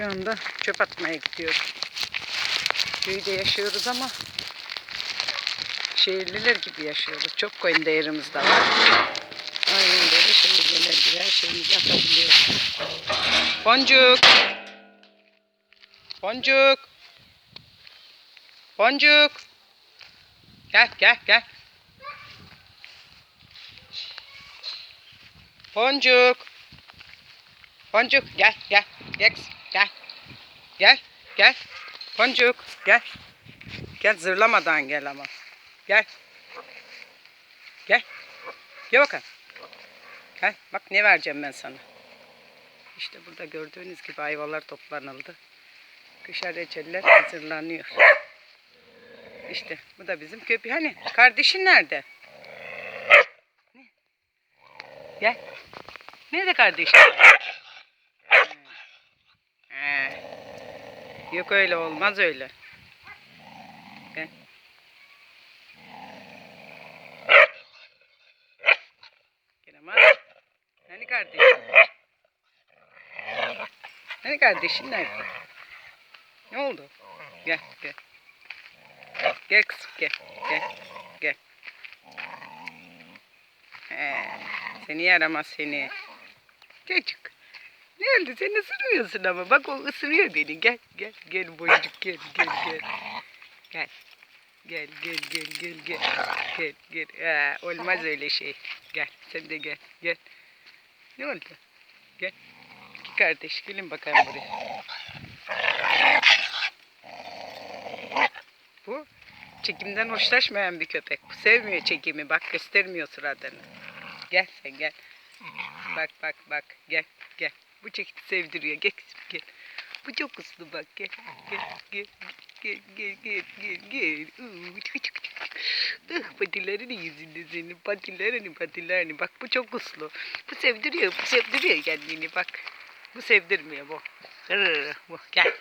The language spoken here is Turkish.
Şu anda çöp atmaya gidiyorum. Köyde yaşıyoruz ama şehirliler gibi yaşıyoruz. Çok koyun değerimiz de var. Aynen böyle şehirliler gibi her şeyimizi atabiliyoruz. Boncuk. Boncuk. Boncuk. Gel gel gel. Boncuk. Boncuk gel gel. Gel gel. Gel gel. Boncuk gel. Gel zırlamadan gel ama. Gel. Gel. Gel bakalım. Gel bak ne vereceğim ben sana. İşte burada gördüğünüz gibi ayvalar toplanıldı. Kışa reçeller hazırlanıyor. İşte bu da bizim köpeği. Hani kardeşin nerede? Ne? Gel. Nerede kardeşin? He. Yok öyle olmaz öyle. Gel ama. Hani kardeşin? Hani kardeşin nerede? Ne oldu? Gel gel. Gel kızım gel. Gel. Gel. He, seni yaramaz seni. Çocuk. Ne oldu sen ısırmıyorsun ama. Bak o ısırıyor beni. Gel gel gel boyucuk gel gel gel. Gel. Gel gel gel gel gel. Gel gel. Aa, olmaz öyle şey. Gel sen de gel gel. Ne oldu? Gel. İki kardeş gelin bakalım buraya. Bu çekimden hoşlaşmayan bir köpek. Bu sevmiyor çekimi. Bak göstermiyor suratını. Gel sen gel. Bak bak bak gel gel. Bu çekimi sevdiriyor. Gel kızım gel. Bu çok uslu bak gel. Gel gel gel gel gel gel gel. Uuu, çık çık çık. Ah, patilerini yüzünde senin patilerini patilerini. Bak bu çok uslu. Bu sevdiriyor bu sevdiriyor kendini bak. Bu sevdirmiyor bu. Bu gel.